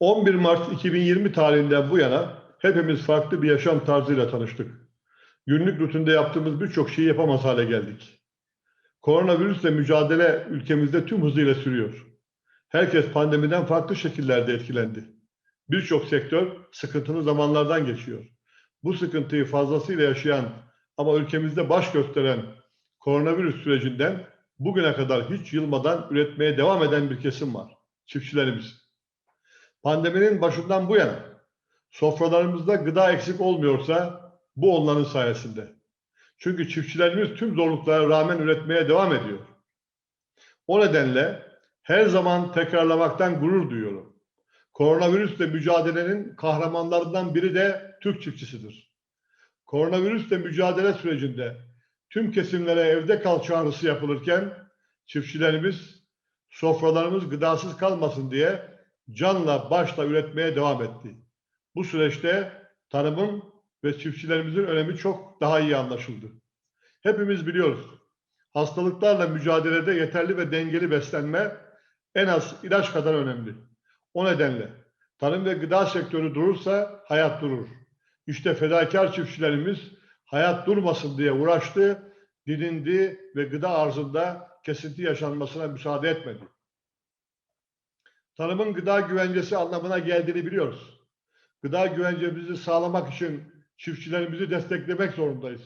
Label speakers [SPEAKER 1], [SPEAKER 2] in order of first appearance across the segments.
[SPEAKER 1] 11 Mart 2020 tarihinden bu yana hepimiz farklı bir yaşam tarzıyla tanıştık. Günlük rutinde yaptığımız birçok şeyi yapamaz hale geldik. Koronavirüsle mücadele ülkemizde tüm hızıyla sürüyor. Herkes pandemiden farklı şekillerde etkilendi. Birçok sektör sıkıntılı zamanlardan geçiyor. Bu sıkıntıyı fazlasıyla yaşayan ama ülkemizde baş gösteren koronavirüs sürecinden bugüne kadar hiç yılmadan üretmeye devam eden bir kesim var. Çiftçilerimiz. Pandeminin başından bu yana sofralarımızda gıda eksik olmuyorsa bu onların sayesinde. Çünkü çiftçilerimiz tüm zorluklara rağmen üretmeye devam ediyor. O nedenle her zaman tekrarlamaktan gurur duyuyorum. Koronavirüsle mücadelenin kahramanlarından biri de Türk çiftçisidir. Koronavirüsle mücadele sürecinde tüm kesimlere evde kal çağrısı yapılırken çiftçilerimiz sofralarımız gıdasız kalmasın diye canla başla üretmeye devam etti. Bu süreçte tarımın ve çiftçilerimizin önemi çok daha iyi anlaşıldı. Hepimiz biliyoruz. Hastalıklarla mücadelede yeterli ve dengeli beslenme en az ilaç kadar önemli. O nedenle tarım ve gıda sektörü durursa hayat durur. İşte fedakar çiftçilerimiz hayat durmasın diye uğraştı, didindi ve gıda arzında kesinti yaşanmasına müsaade etmedi. Tarımın gıda güvencesi anlamına geldiğini biliyoruz. Gıda güvencemizi sağlamak için çiftçilerimizi desteklemek zorundayız.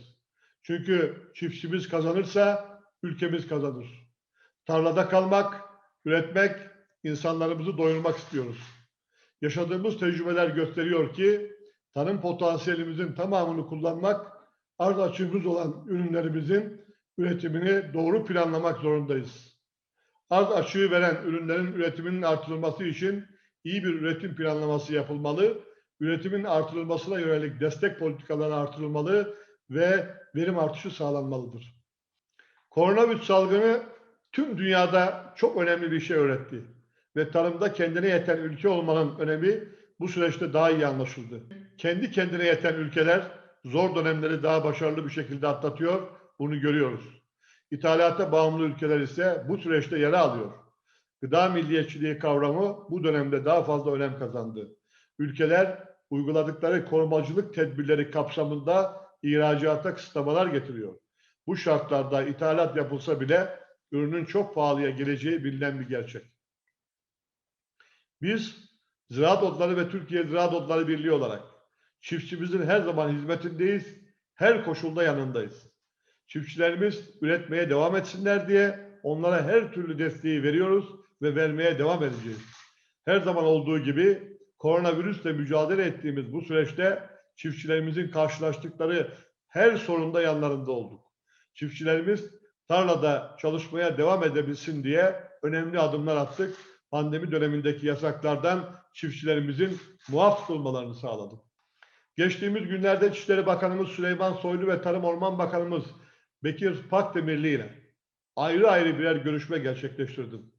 [SPEAKER 1] Çünkü çiftçimiz kazanırsa ülkemiz kazanır. Tarlada kalmak, üretmek, insanlarımızı doyurmak istiyoruz. Yaşadığımız tecrübeler gösteriyor ki tarım potansiyelimizin tamamını kullanmak, arz açığımız olan ürünlerimizin üretimini doğru planlamak zorundayız. Arz açığı veren ürünlerin üretiminin artırılması için iyi bir üretim planlaması yapılmalı, üretimin artırılmasına yönelik destek politikaları artırılmalı ve verim artışı sağlanmalıdır. Koronavirüs salgını tüm dünyada çok önemli bir şey öğretti ve tarımda kendine yeten ülke olmanın önemi bu süreçte daha iyi anlaşıldı. Kendi kendine yeten ülkeler zor dönemleri daha başarılı bir şekilde atlatıyor, bunu görüyoruz. İthalata bağımlı ülkeler ise bu süreçte yer alıyor. Gıda milliyetçiliği kavramı bu dönemde daha fazla önem kazandı. Ülkeler uyguladıkları korumacılık tedbirleri kapsamında ihracata kısıtlamalar getiriyor. Bu şartlarda ithalat yapılsa bile ürünün çok pahalıya geleceği bilinen bir gerçek. Biz Ziraat Odları ve Türkiye Ziraat Odları Birliği olarak çiftçimizin her zaman hizmetindeyiz, her koşulda yanındayız. Çiftçilerimiz üretmeye devam etsinler diye onlara her türlü desteği veriyoruz ve vermeye devam edeceğiz. Her zaman olduğu gibi koronavirüsle mücadele ettiğimiz bu süreçte çiftçilerimizin karşılaştıkları her sorunda yanlarında olduk. Çiftçilerimiz tarlada çalışmaya devam edebilsin diye önemli adımlar attık. Pandemi dönemindeki yasaklardan çiftçilerimizin muaf tutulmalarını sağladık. Geçtiğimiz günlerde İçişleri Bakanımız Süleyman Soylu ve Tarım Orman Bakanımız Bekir Pakdemirli ile ayrı ayrı birer görüşme gerçekleştirdim.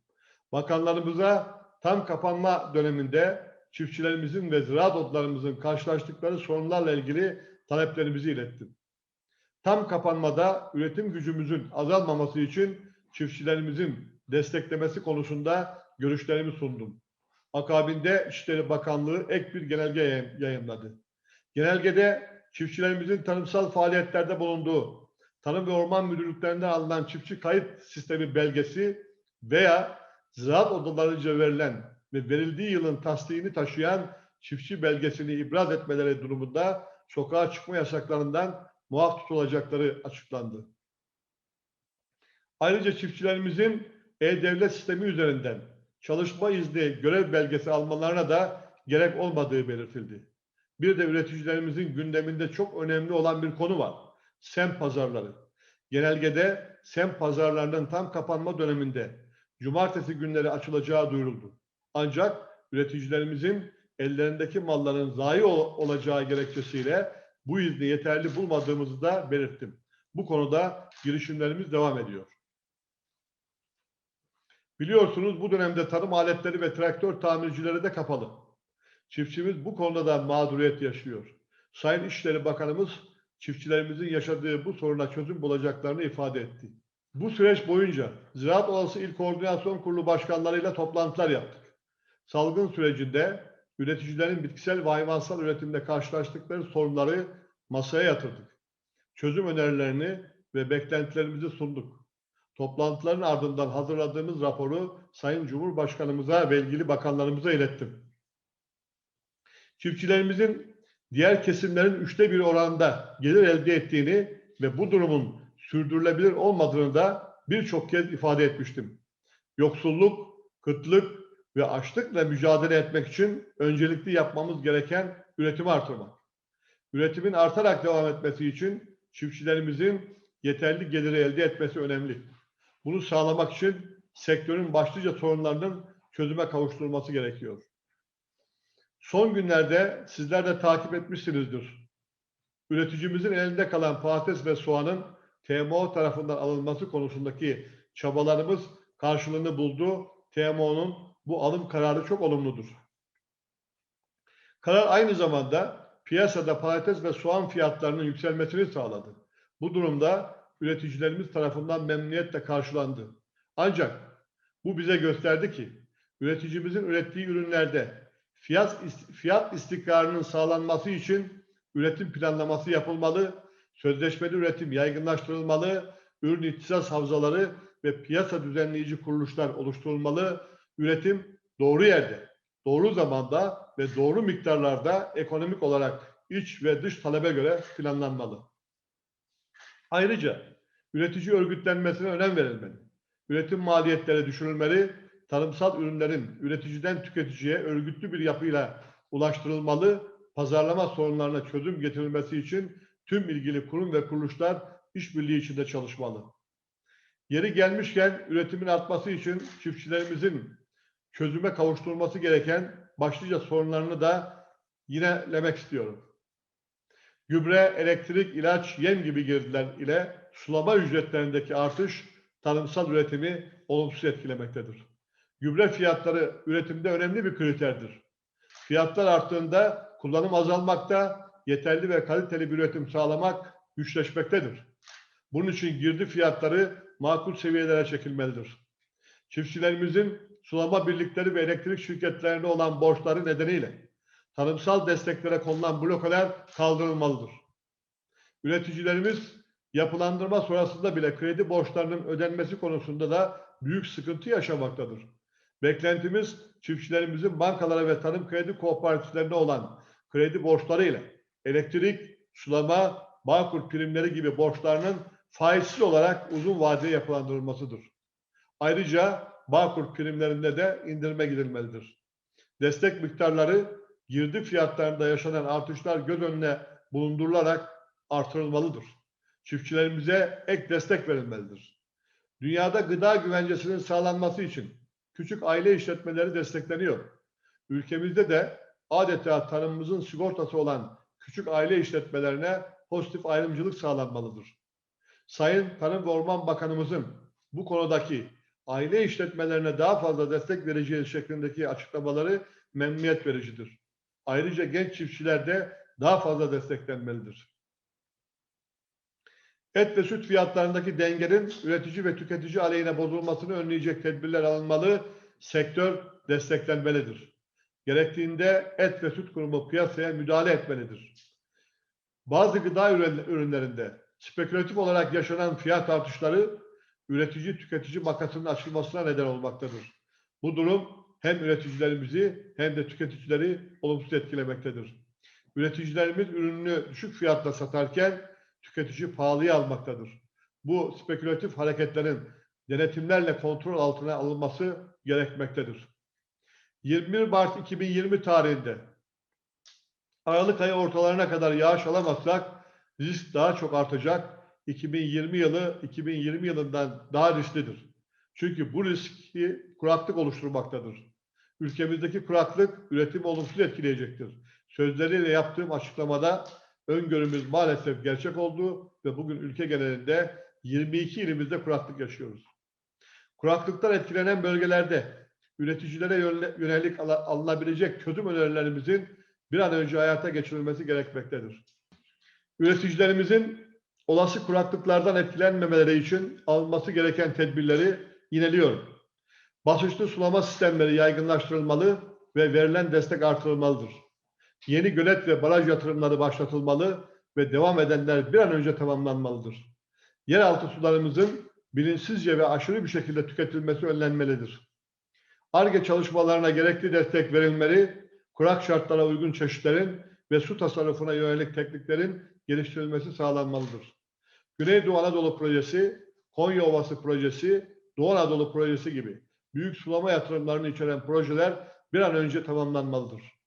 [SPEAKER 1] Bakanlarımıza tam kapanma döneminde çiftçilerimizin ve ziraat otlarımızın karşılaştıkları sorunlarla ilgili taleplerimizi ilettim. Tam kapanmada üretim gücümüzün azalmaması için çiftçilerimizin desteklemesi konusunda görüşlerimi sundum. Akabinde İçişleri Bakanlığı ek bir genelge yayınladı. Genelgede çiftçilerimizin tarımsal faaliyetlerde bulunduğu Tarım ve Orman Müdürlüklerinden alınan çiftçi kayıt sistemi belgesi veya ziraat odalarınca verilen ve verildiği yılın tasdiğini taşıyan çiftçi belgesini ibraz etmeleri durumunda sokağa çıkma yasaklarından muaf tutulacakları açıklandı. Ayrıca çiftçilerimizin e-devlet sistemi üzerinden çalışma izni görev belgesi almalarına da gerek olmadığı belirtildi. Bir de üreticilerimizin gündeminde çok önemli olan bir konu var. Sem pazarları. Genelgede sem pazarlarının tam kapanma döneminde cumartesi günleri açılacağı duyuruldu. Ancak üreticilerimizin ellerindeki malların zayi ol- olacağı gerekçesiyle bu izni yeterli bulmadığımızı da belirttim. Bu konuda girişimlerimiz devam ediyor. Biliyorsunuz bu dönemde tarım aletleri ve traktör tamircileri de kapalı. Çiftçimiz bu konuda da mağduriyet yaşıyor. Sayın İşleri Bakanımız çiftçilerimizin yaşadığı bu soruna çözüm bulacaklarını ifade etti. Bu süreç boyunca Ziraat Odası İl Koordinasyon Kurulu başkanlarıyla toplantılar yaptık. Salgın sürecinde üreticilerin bitkisel ve hayvansal üretimde karşılaştıkları sorunları masaya yatırdık. Çözüm önerilerini ve beklentilerimizi sunduk. Toplantıların ardından hazırladığımız raporu Sayın Cumhurbaşkanımıza ve ilgili bakanlarımıza ilettim. Çiftçilerimizin diğer kesimlerin üçte bir oranda gelir elde ettiğini ve bu durumun sürdürülebilir olmadığını da birçok kez ifade etmiştim. Yoksulluk, kıtlık ve açlıkla mücadele etmek için öncelikli yapmamız gereken üretimi artırmak. Üretimin artarak devam etmesi için çiftçilerimizin yeterli geliri elde etmesi önemli. Bunu sağlamak için sektörün başlıca sorunlarının çözüme kavuşturulması gerekiyor. Son günlerde sizler de takip etmişsinizdir. Üreticimizin elinde kalan patates ve soğanın TMO tarafından alınması konusundaki çabalarımız karşılığını buldu. TMO'nun bu alım kararı çok olumludur. Karar aynı zamanda piyasada patates ve soğan fiyatlarının yükselmesini sağladı. Bu durumda üreticilerimiz tarafından memnuniyetle karşılandı. Ancak bu bize gösterdi ki üreticimizin ürettiği ürünlerde fiyat fiyat istikrarının sağlanması için üretim planlaması yapılmalı, sözleşmeli üretim yaygınlaştırılmalı, ürün ihtisas havzaları ve piyasa düzenleyici kuruluşlar oluşturulmalı, üretim doğru yerde, doğru zamanda ve doğru miktarlarda ekonomik olarak iç ve dış talebe göre planlanmalı. Ayrıca üretici örgütlenmesine önem verilmeli. Üretim maliyetleri düşürülmeli, tarımsal ürünlerin üreticiden tüketiciye örgütlü bir yapıyla ulaştırılmalı, pazarlama sorunlarına çözüm getirilmesi için tüm ilgili kurum ve kuruluşlar işbirliği içinde çalışmalı. Yeri gelmişken üretimin artması için çiftçilerimizin çözüme kavuşturulması gereken başlıca sorunlarını da yinelemek istiyorum. Gübre, elektrik, ilaç, yem gibi girdiler ile sulama ücretlerindeki artış tarımsal üretimi olumsuz etkilemektedir. Gübre fiyatları üretimde önemli bir kriterdir. Fiyatlar arttığında kullanım azalmakta, yeterli ve kaliteli bir üretim sağlamak güçleşmektedir. Bunun için girdi fiyatları makul seviyelere çekilmelidir. Çiftçilerimizin sulama birlikleri ve elektrik şirketlerine olan borçları nedeniyle tarımsal desteklere konulan blokeler kaldırılmalıdır. Üreticilerimiz yapılandırma sonrasında bile kredi borçlarının ödenmesi konusunda da büyük sıkıntı yaşamaktadır. Beklentimiz çiftçilerimizin bankalara ve tarım kredi kooperatiflerine olan kredi borçları ile elektrik, sulama, bağkur primleri gibi borçlarının faizsiz olarak uzun vadeli yapılandırılmasıdır. Ayrıca bağkur primlerinde de indirme gidilmelidir. Destek miktarları girdi fiyatlarında yaşanan artışlar göz önüne bulundurularak artırılmalıdır. Çiftçilerimize ek destek verilmelidir. Dünyada gıda güvencesinin sağlanması için küçük aile işletmeleri destekleniyor. Ülkemizde de adeta tarımımızın sigortası olan küçük aile işletmelerine pozitif ayrımcılık sağlanmalıdır. Sayın Tarım ve Orman Bakanımızın bu konudaki aile işletmelerine daha fazla destek vereceği şeklindeki açıklamaları memnuniyet vericidir. Ayrıca genç çiftçiler de daha fazla desteklenmelidir. Et ve süt fiyatlarındaki dengenin üretici ve tüketici aleyhine bozulmasını önleyecek tedbirler alınmalı, sektör desteklenmelidir. Gerektiğinde et ve süt kurumu piyasaya müdahale etmelidir. Bazı gıda ürünlerinde spekülatif olarak yaşanan fiyat artışları üretici tüketici makasının açılmasına neden olmaktadır. Bu durum hem üreticilerimizi hem de tüketicileri olumsuz etkilemektedir. Üreticilerimiz ürününü düşük fiyatla satarken tüketici pahalıya almaktadır. Bu spekülatif hareketlerin denetimlerle kontrol altına alınması gerekmektedir. 21 Mart 2020 tarihinde Aralık ayı ortalarına kadar yağış alamazsak risk daha çok artacak. 2020 yılı 2020 yılından daha risklidir. Çünkü bu riski kuraklık oluşturmaktadır. Ülkemizdeki kuraklık üretimi olumsuz etkileyecektir. Sözleriyle yaptığım açıklamada öngörümüz maalesef gerçek oldu ve bugün ülke genelinde 22 ilimizde kuraklık yaşıyoruz. Kuraklıktan etkilenen bölgelerde üreticilere yönelik alınabilecek çözüm önerilerimizin bir an önce hayata geçirilmesi gerekmektedir. Üreticilerimizin olası kuraklıklardan etkilenmemeleri için alınması gereken tedbirleri yineliyorum. Basınçlı sulama sistemleri yaygınlaştırılmalı, ve verilen destek artırılmalıdır. Yeni gölet ve baraj yatırımları başlatılmalı ve devam edenler bir an önce tamamlanmalıdır. Yeraltı sularımızın bilinçsizce ve aşırı bir şekilde tüketilmesi önlenmelidir. ARGE çalışmalarına gerekli destek verilmeli, kurak şartlara uygun çeşitlerin ve su tasarrufuna yönelik tekniklerin geliştirilmesi sağlanmalıdır. Güneydoğu Anadolu Projesi, Konya Ovası Projesi, Doğu Anadolu Projesi gibi büyük sulama yatırımlarını içeren projeler bir an önce tamamlanmalıdır.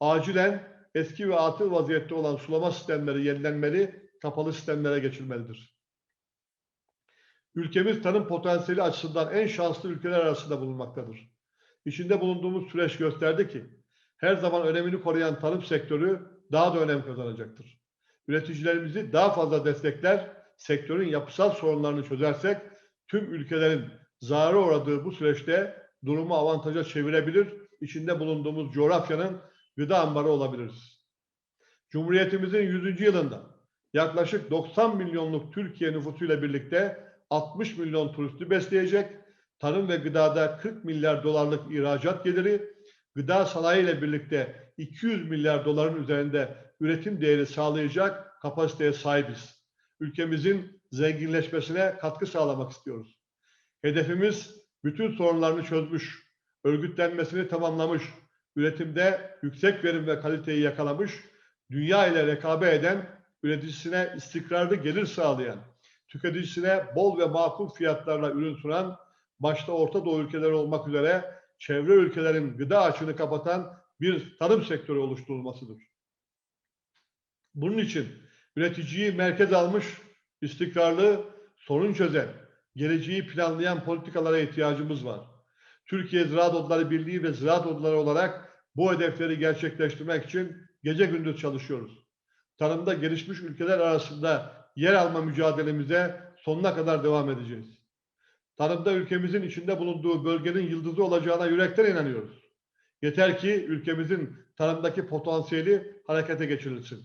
[SPEAKER 1] Acilen eski ve atıl vaziyette olan sulama sistemleri yenilenmeli, kapalı sistemlere geçilmelidir. Ülkemiz tarım potansiyeli açısından en şanslı ülkeler arasında bulunmaktadır. İçinde bulunduğumuz süreç gösterdi ki her zaman önemini koruyan tarım sektörü daha da önem kazanacaktır. Üreticilerimizi daha fazla destekler, sektörün yapısal sorunlarını çözersek tüm ülkelerin zarara uğradığı bu süreçte durumu avantaja çevirebilir, içinde bulunduğumuz coğrafyanın gıda ambarı olabiliriz. Cumhuriyetimizin 100. yılında yaklaşık 90 milyonluk Türkiye nüfusuyla birlikte 60 milyon turisti besleyecek, tarım ve gıdada 40 milyar dolarlık ihracat geliri, gıda sanayi ile birlikte 200 milyar doların üzerinde üretim değeri sağlayacak kapasiteye sahibiz. Ülkemizin zenginleşmesine katkı sağlamak istiyoruz. Hedefimiz bütün sorunlarını çözmüş, örgütlenmesini tamamlamış, üretimde yüksek verim ve kaliteyi yakalamış, dünya ile rekabet eden, üreticisine istikrarlı gelir sağlayan, tüketicisine bol ve makul fiyatlarla ürün sunan, başta Orta Doğu ülkeleri olmak üzere çevre ülkelerin gıda açığını kapatan bir tarım sektörü oluşturulmasıdır. Bunun için üreticiyi merkez almış, istikrarlı, sorun çözen, geleceği planlayan politikalara ihtiyacımız var. Türkiye Ziraat Odaları Birliği ve Ziraat Odaları olarak bu hedefleri gerçekleştirmek için gece gündüz çalışıyoruz. Tarımda gelişmiş ülkeler arasında yer alma mücadelemize sonuna kadar devam edeceğiz. Tarımda ülkemizin içinde bulunduğu bölgenin yıldızı olacağına yürekten inanıyoruz. Yeter ki ülkemizin tarımdaki potansiyeli harekete geçirilsin.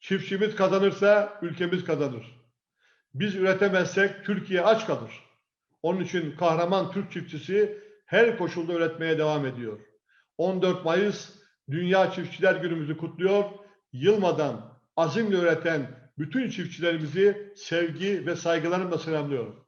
[SPEAKER 1] Çiftçimiz kazanırsa ülkemiz kazanır. Biz üretemezsek Türkiye aç kalır. Onun için kahraman Türk çiftçisi her koşulda üretmeye devam ediyor. 14 Mayıs Dünya Çiftçiler Günümüzü kutluyor. Yılmadan azimle üreten bütün çiftçilerimizi sevgi ve saygılarımla selamlıyorum.